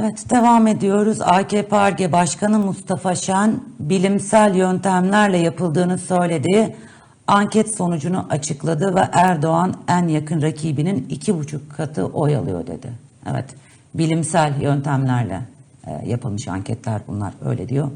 Evet devam ediyoruz. AKP ARGE Başkanı Mustafa Şen bilimsel yöntemlerle yapıldığını söylediği anket sonucunu açıkladı ve Erdoğan en yakın rakibinin iki buçuk katı oy alıyor dedi. Evet bilimsel yöntemlerle e, yapılmış anketler bunlar öyle diyor.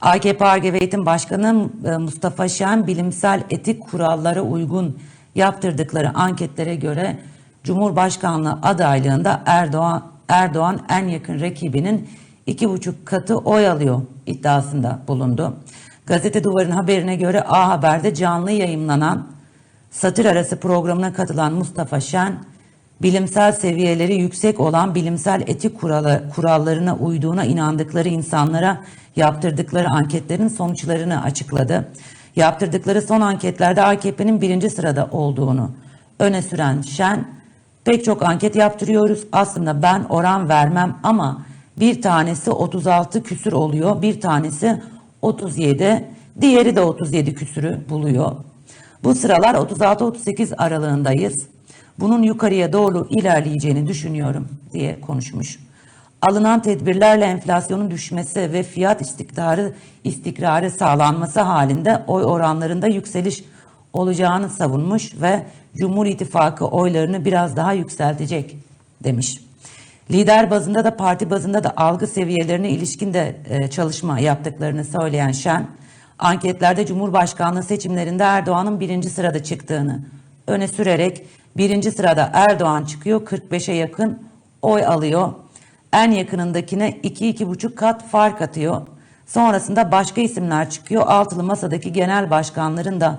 AKP ARGE ve Eğitim Başkanı e, Mustafa Şen bilimsel etik kurallara uygun yaptırdıkları anketlere göre Cumhurbaşkanlığı adaylığında Erdoğan Erdoğan en yakın rakibinin iki buçuk katı oy alıyor iddiasında bulundu. Gazete Duvar'ın haberine göre A Haber'de canlı yayımlanan satır arası programına katılan Mustafa Şen, bilimsel seviyeleri yüksek olan bilimsel etik kuralı, kurallarına uyduğuna inandıkları insanlara yaptırdıkları anketlerin sonuçlarını açıkladı. Yaptırdıkları son anketlerde AKP'nin birinci sırada olduğunu öne süren Şen, pek çok anket yaptırıyoruz. Aslında ben oran vermem ama bir tanesi 36 küsür oluyor, bir tanesi 37, diğeri de 37 küsürü buluyor. Bu sıralar 36-38 aralığındayız. Bunun yukarıya doğru ilerleyeceğini düşünüyorum diye konuşmuş. Alınan tedbirlerle enflasyonun düşmesi ve fiyat istikrarı istikrarı sağlanması halinde oy oranlarında yükseliş olacağını savunmuş ve Cumhur İttifakı oylarını biraz daha yükseltecek demiş. Lider bazında da parti bazında da algı seviyelerine ilişkin de e, çalışma yaptıklarını söyleyen Şen, anketlerde Cumhurbaşkanlığı seçimlerinde Erdoğan'ın birinci sırada çıktığını öne sürerek birinci sırada Erdoğan çıkıyor 45'e yakın oy alıyor. En yakınındakine 2-2,5 kat fark atıyor. Sonrasında başka isimler çıkıyor. Altılı masadaki genel başkanların da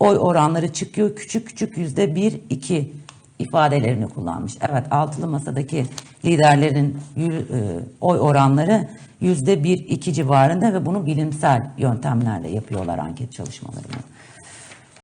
oy oranları çıkıyor. Küçük küçük yüzde bir, iki ifadelerini kullanmış. Evet altılı masadaki liderlerin e, oy oranları yüzde bir, iki civarında ve bunu bilimsel yöntemlerle yapıyorlar anket çalışmalarını.